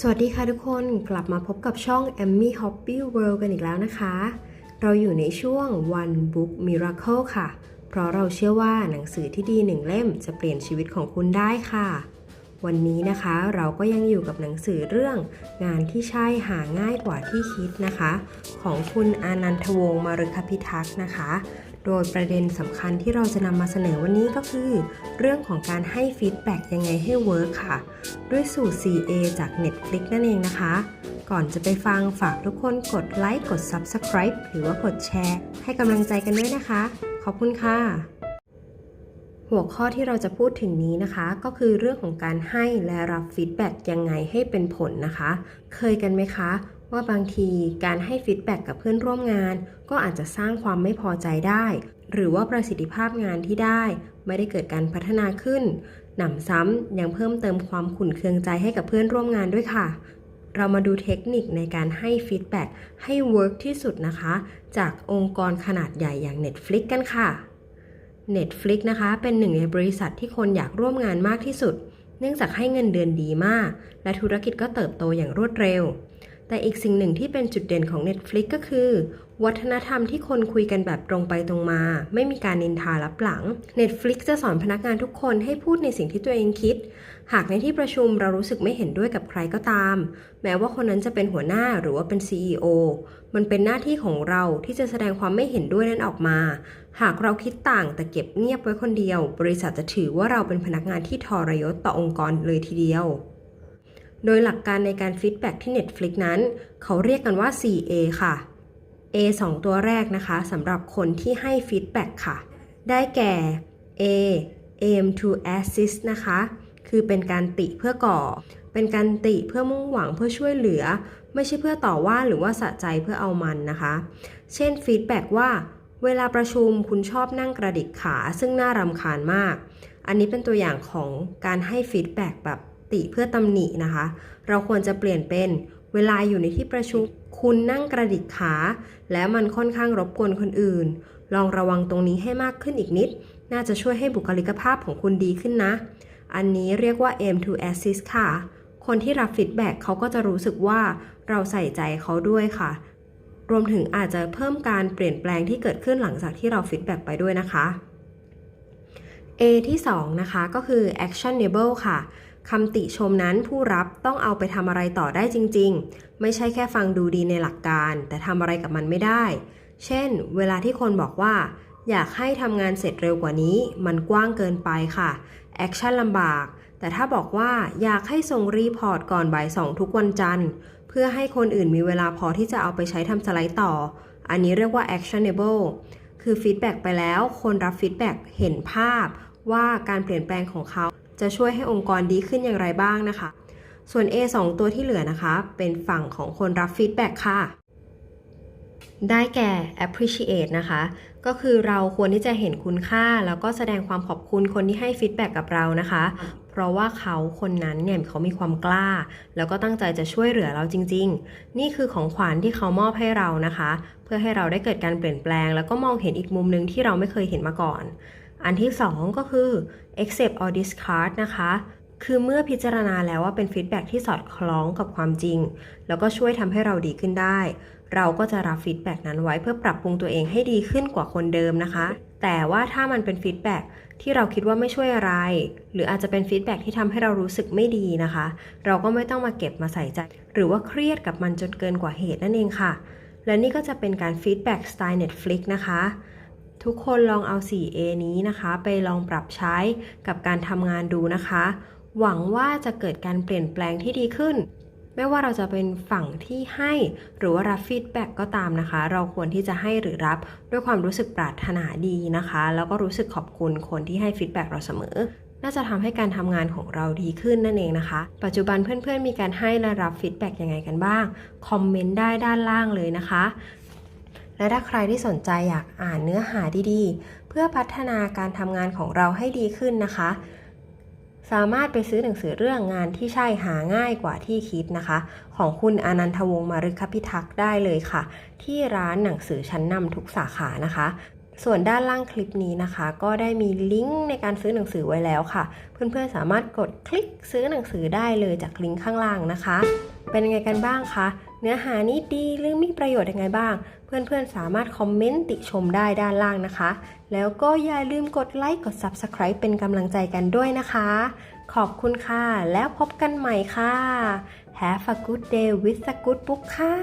สวัสดีค่ะทุกคนกลับมาพบกับช่อง Emmy Hobby World กันอีกแล้วนะคะ เราอยู่ในช่วง One Book Miracle ค่ะ เพราะเราเชื่อว่าหนังสือที่ดีหนึ่งเล่มจะเปลี่ยนชีวิตของคุณได้ค่ะ วันนี้นะคะเราก็ยังอยู่กับหนังสือเรื่อง งานที่ใช่หาง่ายกว่าที่คิดนะคะ ของคุณอานันทวงศ์มรุคพิทักษ์นะคะ โดยประเด็นสำคัญที่เราจะนำมาเสนอวันนี้ก็คือ เรื่องของการให้ฟีดแบ็กยังไงให้เวิร์คค่ะ ด้วยสูตร 4A จาก Netflix นั่นเองนะคะ ก่อนจะไปฟังฝากทุกคนกดไลค์กด Subscribe หรือว่ากดแชร์ ให้กำลังใจกันด้วยนะคะ ขอบคุณค่ะหัวข้อที่เราจะพูดถึงนี้นะคะ ก็คือเรื่องของการให้และรับฟีดแบ็กยังไงให้เป็นผลนะคะ เคยกันไหมคะ ว่าบางทีการให้ฟีดแบ็กกับเพื่อนร่วมงาน ก็อาจจะสร้างความไม่พอใจได้ หรือว่าประสิทธิภาพงานที่ได้ ไม่ได้เกิดการพัฒนาขึ้นหนำซ้ำยังเพิ่มเติมความขุ่นเคืองใจให้กับเพื่อนร่วมงานด้วยค่ะ เรามาดูเทคนิคในการให้ฟีดแบ็กให้เวิร์กที่สุดนะคะ จากองค์กรขนาดใหญ่อย่าง Netflix กันค่ะ Netflix นะคะเป็นหนึ่งในบริษัทที่คนอยากร่วมงานมากที่สุด เนื่องจากให้เงินเดือนดีมาก และธุรกิจก็เติบโตอย่างรวดเร็ว แต่อีกสิ่งหนึ่งที่เป็นจุดเด่นของ Netflix ก็คือ วัฒนธรรมที่คนคุยกันแบบตรงไปตรงมา ไม่มีการนินทาลับหลัง Netflix จะสอนพนักงานทุกคนให้พูดในสิ่งที่ตัวเองคิด หากในที่ประชุมเรารู้สึกไม่เห็นด้วยกับใครก็ตาม แม้ว่าคนนั้นจะเป็นหัวหน้าหรือว่าเป็น CEO มันเป็นหน้าที่ของเราที่จะแสดงความไม่เห็นด้วยนั้นออกมา หากเราคิดต่างแต่เก็บเงียบไว้คนเดียว บริษัทจะถือว่าเราเป็นพนักงานที่ทรยศต่อองค์กรเลยทีเดียว โดยหลักการในการฟีดแบ็กที่ Netflix นั้น เขาเรียกกันว่า 4A ค่ะ A 2 ตัวแรกนะคะสำหรับคนที่ให้ฟีดแบ็กค่ะ ได้แก่ A aim to assist นะคะ คือเป็นการติเพื่อก่อ เป็นการติเพื่อมุ่งหวังเพื่อช่วยเหลือ ไม่ใช่เพื่อต่อว่าหรือว่าสะใจเพื่อเอามันนะคะ เช่นฟีดแบ็กว่า เวลาประชุมคุณชอบนั่งกระดิกขาซึ่งน่ารำคาญมาก อันนี้เป็นตัวอย่างของการให้ฟีดแบ็กแบบ ติเพื่อตำหนินะคะ เราควรจะเปลี่ยนเป็นเวลาอยู่ในที่ประชุมคุณนั่งกระดิกขา และมันค่อนข้างรบกวนคนอื่น ลองระวังตรงนี้ให้มากขึ้นอีกนิด น่าจะช่วยให้บุคลิกภาพของคุณดีขึ้นนะ อันนี้เรียกว่า aim to assist ค่ะ คนที่รับฟีดแบ็กเขาก็จะรู้สึกว่าเราใส่ใจเขาด้วยค่ะ รวมถึงอาจจะเพิ่มการเปลี่ยนแปลงที่เกิดขึ้นหลังจากที่เราฟีดแบ็กไปด้วยนะคะ A ที่ 2 นะคะ ก็คือ actionable ค่ะ คำติชมนั้นผู้รับต้องเอาไปทำอะไรต่อได้จริง ๆ ไม่ใช่แค่ฟังดูดีในหลักการ แต่ทำอะไรกับมันไม่ได้ เช่น เวลาที่คนบอกว่า อยากให้ทำงานเสร็จเร็วกว่านี้ มันกว้างเกินไปค่ะ แอคชั่นลำบาก แต่ถ้าบอกว่าอยากให้ส่งรีพอร์ตก่อนบ่ายสองทุกวันจันทร์ เพื่อให้คนอื่นมีเวลาพอที่จะเอาไปใช้ทำสไลด์ต่อ อันนี้เรียกว่า actionable คือฟีดแบ็กไปแล้ว คนรับฟีดแบ็กเห็นภาพว่าการเปลี่ยนแปลงของเขา จะช่วยให้องค์กรดีขึ้นอย่างไรบ้างนะคะ ส่วน A 2 ตัวที่เหลือนะคะ เป็นฝั่งของคนรับฟีดแบ็กค่ะ ได้แก่ appreciate นะคะ ก็คือเราควรที่จะเห็นคุณค่า แล้วก็แสดงความขอบคุณคนที่ให้ฟีดแบ็กกับเรานะคะ เพราะว่าเขาคนนั้นเนี่ยเขามีความกล้า แล้วก็ตั้งใจจะช่วยเหลือเราจริง ๆ นี่คือของขวัญที่เขามอบให้เรานะคะ เพื่อให้เราได้เกิดการเปลี่ยนแปลง แล้วก็มองเห็นอีกมุมหนึ่งที่เราไม่เคยเห็นมาก่อน อันที่ 2 ก็คือ accept or discard นะคะคือเมื่อพิจารณาแล้วว่าเป็นฟีดแบ็กที่สอดคล้องกับความจริง แล้วก็ช่วยทำให้เราดีขึ้นได้ เราก็จะรับฟีดแบ็กนั้นไว้เพื่อปรับปรุงตัวเองให้ดีขึ้นกว่าคนเดิมนะคะ แต่ว่าถ้ามันเป็นฟีดแบ็กที่เราคิดว่าไม่ช่วยอะไร หรืออาจจะเป็นฟีดแบ็กที่ทำให้เรารู้สึกไม่ดีนะคะ เราก็ไม่ต้องมาเก็บมาใส่ใจ หรือว่าเครียดกับมันจนเกินกว่าเหตุนั่นเองค่ะ และนี่ก็จะเป็นการฟีดแบ็กสไตล์ Netflix นะคะทุกคนลองเอา 4A นี้นะคะ ไปลองปรับใช้กับการทำงานดูนะคะ หวังว่าจะเกิดการเปลี่ยนแปลงที่ดีขึ้น ไม่ว่าเราจะเป็นฝั่งที่ให้หรือว่ารับฟีดแบ็กก็ตามนะคะ เราควรที่จะให้หรือรับด้วยความรู้สึกปรารถนาดีนะคะ แล้วก็รู้สึกขอบคุณคนที่ให้ฟีดแบ็กเราเสมอน่าจะทำให้การทำงานของเราดีขึ้นนั่นเองนะคะ ปัจจุบันเพื่อนๆ มีการให้และรับฟีดแบ็กยังไงกันบ้าง คอมเมนต์ได้ด้านล่างเลยนะคะ และถ้าใครที่สนใจอยากอ่านเนื้อหาดีๆ เพื่อพัฒนาการทำงานของเราให้ดีขึ้นนะคะ สามารถไปซื้อหนังสือเรื่องงานที่ใช่หาง่ายกว่าที่คิดนะคะ ของคุณอนันทวงศ์มารุคพิทักษ์ได้เลยค่ะ ที่ร้านหนังสือชั้นนำทุกสาขานะคะ ส่วนด้านล่างคลิปนี้นะคะ ก็ได้มีลิงก์ในการซื้อหนังสือไว้แล้วค่ะ เพื่อนๆสามารถกดคลิกซื้อหนังสือได้เลยจากลิงก์ข้างล่างนะคะ เป็นยังไงกันบ้างคะ เนื้อหานี้ดีหรือมีประโยชน์ยังไงบ้าง เพื่อนๆ สามารถคอมเมนต์ติชมได้ด้านล่างนะคะ แล้วก็อย่าลืมกดไลค์กด Subscribe เป็นกำลังใจกันด้วยนะคะ ขอบคุณค่ะ แล้วพบกันใหม่ค่ะ Have a good day with a good book ค่ะ